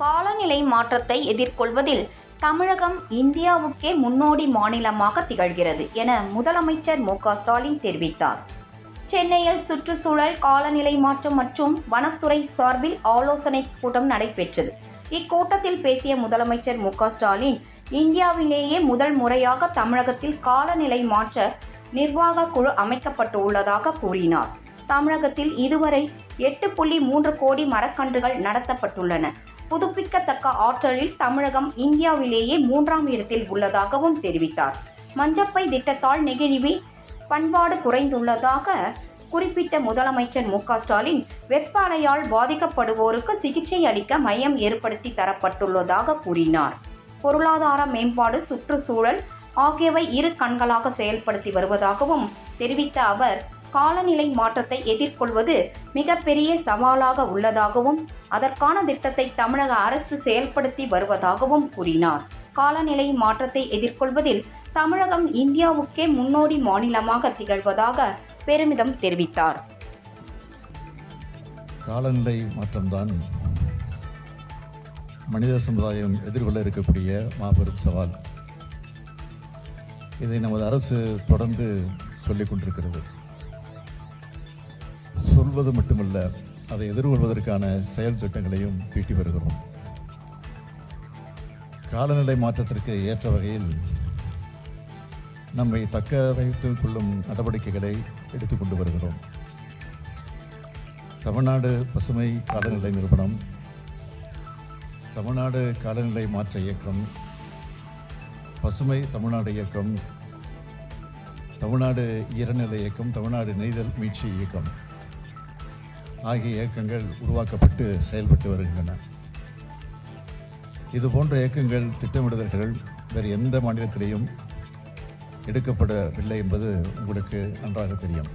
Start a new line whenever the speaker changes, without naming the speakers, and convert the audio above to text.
காலநிலை மாற்றத்தை எதிர்கொள்வதில் தமிழகம் இந்தியாவுக்கே முன்னோடி மாநிலமாக திகழ்கிறது என முதலமைச்சர் மு ஸ்டாலின் தெரிவித்தார். சென்னையில் சுற்றுச்சூழல் காலநிலை மாற்றம் மற்றும் வனத்துறை சார்பில் ஆலோசனை கூட்டம் நடைபெற்றது. இக்கூட்டத்தில் பேசிய முதலமைச்சர் மு ஸ்டாலின் இந்தியாவிலேயே முதல் முறையாக தமிழகத்தில் காலநிலை மாற்ற நிர்வாக குழு அமைக்கப்பட்டு உள்ளதாக கூறினார். தமிழகத்தில் இதுவரை எட்டு புள்ளி மூன்று கோடி மரக்கன்றுகள் நடத்தப்பட்டுள்ளன. புதுப்பிக்கத்தக்க ஆற்றலில் தமிழகம் இந்தியாவிலேயே மூன்றாம் இடத்தில் உள்ளதாகவும் தெரிவித்தார். மஞ்சப்பை திட்டத்தால் நெகிழிவி பண்பாடு குறைந்துள்ளதாக குறிப்பிட்ட முதலமைச்சர் மு க ஸ்டாலின் வெப்ப அலையால் பாதிக்கப்படுவோருக்கு சிகிச்சை அளிக்க மையம் ஏற்படுத்தி தரப்பட்டுள்ளதாக கூறினார். பொருளாதார மேம்பாடு சுற்றுச்சூழல் ஆகியவை இரு கண்களாக செயல்படுத்தி வருவதாகவும் தெரிவித்த அவர் காலநிலை மாற்றத்தை எதிர்கொள்வது மிகப்பெரிய சவாலாக உள்ளதாகவும் அதற்கான திட்டத்தை தமிழக அரசு செயல்படுத்தி வருவதாகவும் கூறினார். காலநிலை மாற்றத்தை எதிர்கொள்வதில் தமிழகம் இந்தியாவுக்கே முன்னோடி மாநிலமாக திகழ்வதாக பெருமிதம் தெரிவித்தார்.
காலநிலை மாற்றம்தான் மனித சமுதாயம் எதிர்கொள்ள இருக்கக்கூடிய மாபெரும் சவால். இதை நமது அரசு தொடர்ந்து சொல்லிக் கொண்டிருக்கிறது. சொல்வது மட்டுமல்ல அதை எதிர்கொள்வதற்கான செயல் திட்டங்களையும் தீட்டி வருகிறோம். காலநிலை மாற்றத்திற்கு ஏற்ற வகையில் நம்மை தக்க வைத்துக் கொள்ளும் நடவடிக்கைகளை எடுத்துக்கொண்டு வருகிறோம். தமிழ்நாடு பசுமை காலநிலை நிறுவனம் தமிழ்நாடு காலநிலை மாற்ற இயக்கம் பசுமை தமிழ்நாடு இயக்கம் தமிழ்நாடு ஈரநிலை இயக்கம் தமிழ்நாடு நெய்தல் மீட்சி இயக்கம். ஆகிய இயக்கங்கள் உருவாக்கப்பட்டு செயல்பட்டு வருகின்றன. இது போன்ற இயக்கங்கள் திட்டமிடுதல்கள் வேறு எந்த மாநிலத்திலையும் எடுக்கப்படவில்லை என்பது உங்களுக்கு நன்றாக தெரியும்.